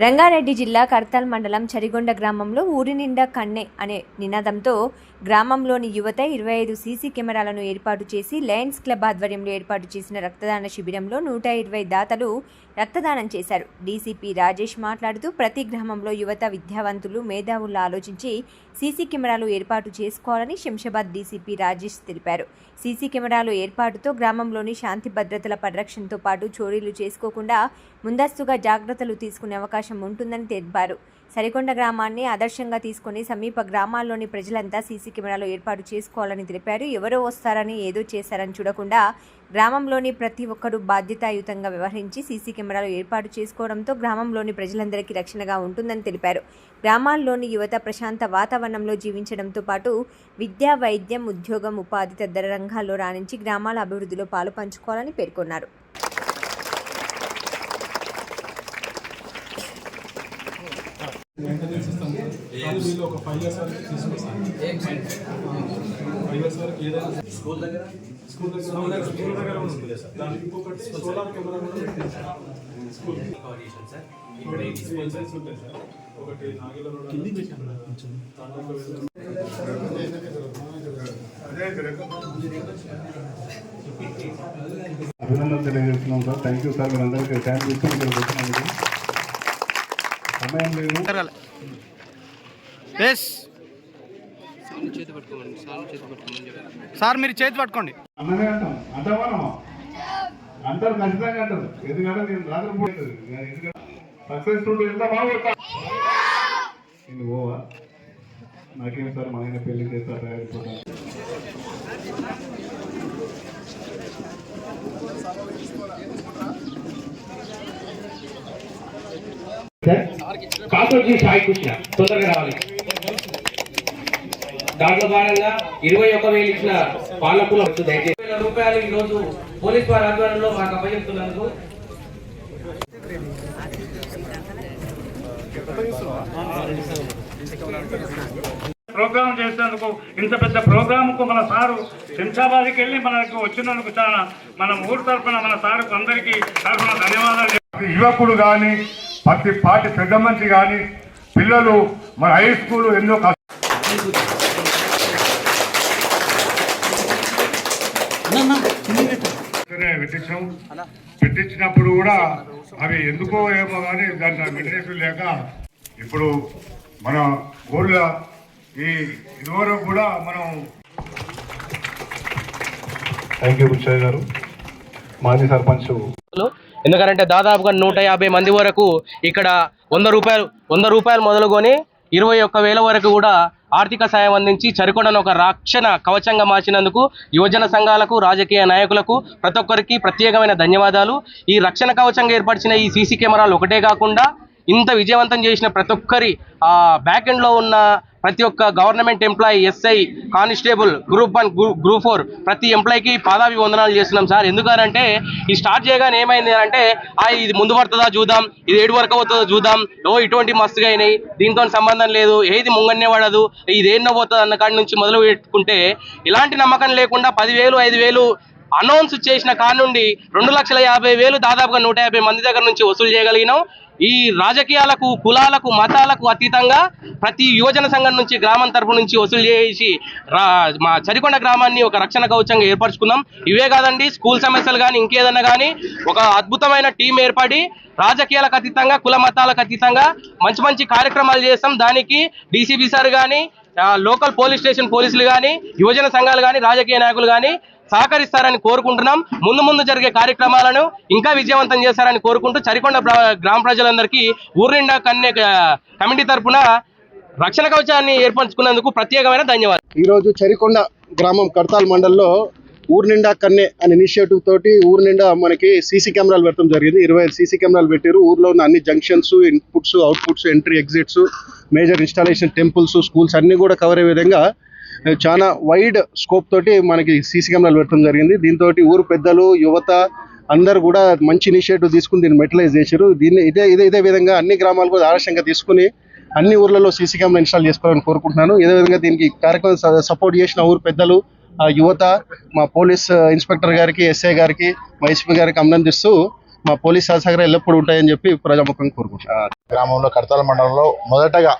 రంగారెడ్డి జిల్లా కర్తాల్ మండలం చరిగొండ గ్రామంలో ఊరి నిండా కన్నె అనే నినాదంతో గ్రామంలోని యువత ఇరవై ఐదు సీసీ కెమెరాలను ఏర్పాటు చేసి లయన్స్ క్లబ్ ఆధ్వర్యంలో ఏర్పాటు చేసిన రక్తదాన శిబిరంలో నూట ఇరవై దాతలు రక్తదానం చేశారు. డీసీపీ రాజేష్ మాట్లాడుతూ ప్రతి గ్రామంలో యువత విద్యావంతులు మేధావులు ఆలోచించి సీసీ కెమెరాలు ఏర్పాటు చేసుకోవాలని శంషాబాద్ డీసీపీ రాజేష్ తెలిపారు. సీసీ కెమెరాలు ఏర్పాటుతో గ్రామంలోని శాంతి భద్రతల పరిరక్షణతో పాటు చోరీలు చేసుకోకుండా ముందస్తుగా జాగ్రత్తలు తీసుకునే అవకాశం ఉంటుందని తెలిపారు. సరికొండ గ్రామాన్ని ఆదర్శంగా తీసుకొని సమీప గ్రామాల్లోని ప్రజలంతా సీసీ కెమెరాలు ఏర్పాటు చేసుకోవాలని తెలిపారు. ఎవరో వస్తారని ఏదో చేశారని చూడకుండా గ్రామంలోని ప్రతి ఒక్కరూ బాధ్యతాయుతంగా వ్యవహరించి సీసీ కెమెరాలు ఏర్పాటు చేసుకోవడంతో గ్రామంలోని ప్రజలందరికీ రక్షణగా ఉంటుందని తెలిపారు. గ్రామాల్లోని యువత ప్రశాంత వాతావరణంలో జీవించడంతో పాటు విద్య వైద్యం ఉద్యోగం ఉపాధి తదితర రంగాల్లో రాణించి గ్రామాల అభివృద్ధిలో పాలు పంచుకోవాలని పేర్కొన్నారు. మెయింటెనెన్స్ ఇస్తాం కానీ వీళ్ళు ఒక ఫైవ్ ఇయర్స్ వరకు ఫైవ్ ఇయర్స్ వరకు ఏదైనా స్కూల్ దగ్గర స్కూల్ దగ్గర స్కూల్ దగ్గర ఉంది దానికి ఇంకొకటి సోలార్ కెమెరా కూడా పెట్టేసాం స్కూల్ ఇక్కడ ఏజెన్సీస్ ఉంటాయి సార్ ఒకటి నాగిలో కింది పెట్టాను కొంచెం అభినందనలు తెలియజేస్తున్నాం సార్ థ్యాంక్ యూ సార్ మీరందరికీ ఇక్కడ వచ్చినందుకు సమయం లేదు. ఎస్ సార్ మీరు చేతి పట్టుకోండి. అన్ననే అంటాం. అంటామా అంటారు ఖచ్చితంగా అంటారు. ఎందుకంటే నేను రాత్రి పోతుంది ఎందుకంటే సక్సెస్ ఉంటే ఎంత బాగుంటా. నేను పోవా. నాకేం సార్ మా ఆయన పెళ్ళి చేస్తారు తయారైపోతాను కాంట్రోజీ సాయి కృష్ణ తొందరగా రావాలి. దాంట్లో భాగంగా ఇరవై ఒక్క వేలు ఇచ్చిన పాలకుల వేల రూపాయలు ఈ రోజు పోలీస్ వారి ఆధ్వర్యంలో మాకు అప్పచెప్తున్నందుకు. ప్రోగ్రామ్ చేసినందుకు ఇంత పెద్ద ప్రోగ్రాంకు మన సారు శంషాబాద్కి వెళ్ళి మనకు వచ్చినందుకు చాలా మన ఊరు తరఫున మన సారుకు అందరికీ తరఫున ధన్యవాదాలు యువకుడు కానీ ప్రతి పార్టీ పెద్ద మనిషి కానీ పిల్లలు మన హై స్కూల్ ఎన్నో పెట్టించాం పెట్టించినప్పుడు కూడా అవి ఎందుకో ఏమో కానీ దాంట్లో విటనేషన్ లేక ఇప్పుడు మన ఊర్లో ఈ ఇదివరకు కూడా మనం థ్యాంక్ యూ గారు. మాజీ సర్పంచ్. ఎందుకంటే దాదాపుగా నూట యాభై మంది వరకు ఇక్కడ వంద రూపాయలు వంద రూపాయలు మొదలుకొని ఇరవై ఒక్క వేల వరకు కూడా ఆర్థిక సాయం అందించి చరికొండను ఒక రక్షణ కవచంగా మార్చినందుకు యువజన సంఘాలకు రాజకీయ నాయకులకు ప్రతి ఒక్కరికి ప్రత్యేకమైన ధన్యవాదాలు. ఈ రక్షణ కవచంగా ఏర్పరిచిన ఈ సీసీ కెమెరాలు ఒకటే కాకుండా ఇంత విజయవంతం చేసిన ప్రతి ఒక్కరి ఆ బ్యాక్ ఎండ్లో ఉన్న ప్రతి ఒక్క government employee SI constable group one group four ప్రతి ఎంప్లాయీకి పాదాభి వందనాలు చేస్తున్నాం సార్. ఎందుకనంటే ఈ స్టార్ట్ చేయగానే ఏమైంది అంటే ఆ ఇది ముందు పడుతుందా చూద్దాం ఇది ఏడు వరకు అవుతుందో చూద్దాం ఓ ఇటువంటి మస్తుగా అయినాయి దీంతో సంబంధం లేదు ఏది ముంగన్నే పడదు ఇది ఏం పోతుంది అన్న కాడి నుంచి మొదలు పెట్టుకుంటే ఇలాంటి నమ్మకం లేకుండా పదివేలు ఐదు వేలు అనౌన్స్ చేసిన కానుండి రెండు లక్షల యాభై వేలు దాదాపుగా నూట యాభై మంది దగ్గర నుంచి వసూలు చేయగలిగినాం. ఈ రాజకీయాలకు కులాలకు మతాలకు అతీతంగా ప్రతి యువజన సంఘం నుంచి గ్రామం తరపు నుంచి వసూలు చేసి రా మా చరికొండ గ్రామాన్ని ఒక రక్షణ కవచంగా ఏర్పరచుకున్నాం. ఇవే కాదండి స్కూల్ సమస్యలు కానీ ఇంకేదన్నా కానీ ఒక అద్భుతమైన టీం ఏర్పడి రాజకీయాలకు అతీతంగా కుల మతాలకు అతీతంగా మంచి మంచి కార్యక్రమాలు చేస్తాం. దానికి డీసీబీ సార్ కానీ లోకల్ పోలీస్ స్టేషన్ పోలీసులు కానీ యువజన సంఘాలు కానీ రాజకీయ నాయకులు కానీ సహకరిస్తారని కోరుకుంటున్నాం. ముందు ముందు జరిగే కార్యక్రమాలను ఇంకా విజయవంతం చేస్తారని కోరుకుంటూ చరికొండ ప్ర- గ్రామ ప్రజలందరికీ ఊరు నిండా కమిటీ తరపున రక్షణ కవచాన్ని ఏర్పరచుకున్నందుకు ప్రత్యేకమైన ధన్యవాదాలు. ఈరోజు చరికొండ గ్రామం కడతాల్ మండల్లో ఊరు నిండా కన్నే అనే ఇనిషియేటివ్ తోటి ఊరు నిండా మనకి సీసీ కెమెరాలు పెట్టడం జరిగింది. ఇరవై ఐదు సీసీ కెమెరాలు పెట్టారు. ఊర్లో ఉన్న అన్ని junctions inputs outputs entry exits major installation temples schools అన్నీ కూడా కవర్ అయ్యే విధంగా చాలా వైడ్ స్కోప్ తోటి మనకి సీసీ కెమెరాలు పెట్టడం జరిగింది. దీంతో ఊరు పెద్దలు యువత అందరూ కూడా మంచి ఇనిషియేటివ్ తీసుకుని దీన్ని మెటలైజ్ చేశారు. దీన్ని ఇదే ఇదే ఇదే విధంగా అన్ని గ్రామాలు కూడా ఆలస్యంగా తీసుకుని అన్ని ఊర్లలో సీసీ కెమెరా ఇన్స్టాల్ చేసుకోవాలని కోరుకుంటున్నాను. ఇదే విధంగా దీనికి కార్యక్రమం సపోర్ట్ చేసిన ఊరు పెద్దలు ఆ యువత మా పోలీస్ ఇన్స్పెక్టర్ గారికి ఎస్ఐ గారికి మా ఎస్పీ గారికి అభినందిస్తూ మా పోలీస్ సహకారం ఎల్లప్పుడూ ఉంటాయని చెప్పి ప్రజాముఖంగా కోరుకుంటున్నాను. గ్రామంలో కడతాల మండలంలో మొదటగా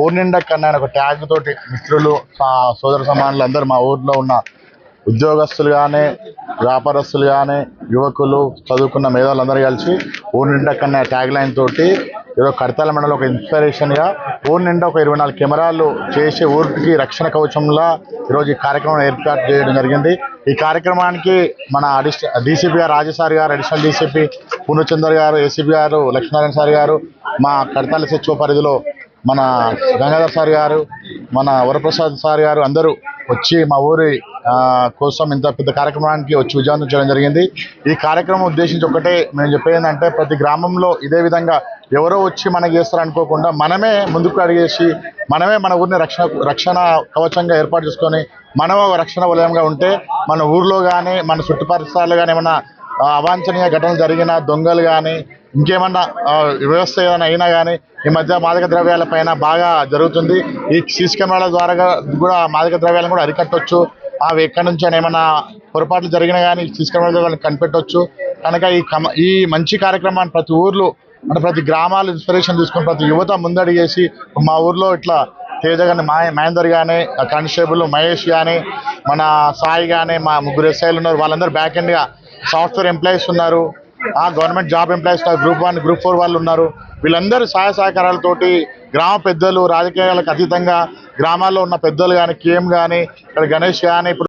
ఊరు నిండా కన్నా ఒక ట్యాగ్ తోటి మిత్రులు మా సోదర సమానులు అందరూ మా ఊర్లో ఉన్న ఉద్యోగస్తులు కానీ వ్యాపారస్తులు కానీ యువకులు చదువుకున్న మేధావులందరూ కలిసి ఊరు నిండా కన్నా ట్యాగ్ లైన్ తోటి ఏదో కడతాల మండలం ఒక ఇన్స్పిరేషన్గా ఊరు నిండా ఒక ఇరవై నాలుగు కెమెరాలు చేసి ఊరికి రక్షణ కవచంలా ఈరోజు ఈ కార్యక్రమం ఏర్పాటు చేయడం జరిగింది. ఈ కార్యక్రమానికి మన అడిష డీసీపీ గారు రాజసారి గారు అడిషనల్ డీసీపీ పూర్ణచందర్ గారు ఏసీపీ గారు లక్ష్మీనారాయణ సార్ గారు మా కడతాల సచివ పరిధిలో మన గంగాధర్ సార్ గారు మన వరప్రసాద్ సార్ గారు అందరూ వచ్చి మా ఊరి కోసం ఇంత పెద్ద కార్యక్రమానికి వచ్చి విజయవంతం చేయడం జరిగింది. ఈ కార్యక్రమం ఉద్దేశించి ఒకటే మేము చెప్పేది ఏంటంటే ప్రతి గ్రామంలో ఇదే విధంగా ఎవరో వచ్చి మనకి చేస్తారు అనుకోకుండా మనమే ముందుకు అడిగేసి మనమే మన ఊరిని రక్షణ రక్షణ కవచంగా ఏర్పాటు చేసుకొని మనం రక్షణ వలయంగా ఉంటే మన ఊర్లో కానీ మన చుట్టుపరిసరాలు కానీ ఏమైనా అవాంఛనీయ ఘటనలు జరిగిన దొంగలు కానీ ఇంకేమన్నా వ్యవస్థ ఏదైనా అయినా కానీ ఈ మధ్య మాదక ద్రవ్యాల పైన బాగా జరుగుతుంది. ఈ సీసీ కెమెరాల ద్వారా కూడా మాదక ద్రవ్యాలను కూడా అరికట్టవచ్చు అవి ఎక్కడి నుంచి ఏమైనా పొరపాట్లు జరిగినా కానీ సీసీ కెమెరాల ద్వారా కనిపెట్టవచ్చు కనుక ఈ కమ ఈ మంచి కార్యక్రమాన్ని ప్రతి ఊర్లో అంటే ప్రతి గ్రామాలు ఇన్స్పిరేషన్ తీసుకుని ప్రతి యువత ముందడి చేసి మా ఊర్లో ఇట్లా తేజ కానీ మా మహేందర్ కానీ కానిస్టేబుల్ మహేష్ కానీ మన సాయి కానీ మా ముగ్గురు ఎస్ఐలు ఉన్నారు. వాళ్ళందరూ బ్యాక్ ఎండ్గా సాఫ్ట్వేర్ ఎంప్లాయీస్ ఉన్నారు. Government job employees group one group four వాళ్ళు ఉన్నారు. వీళ్ళందరూ సహాయ సహకారాలతోటి గ్రామ పెద్దలు రాజకీయాలకు అతీతంగా గ్రామాల్లో ఉన్న పెద్దలు కానీ కేఎం కానీ ఇక్కడ గణేష్ కానీ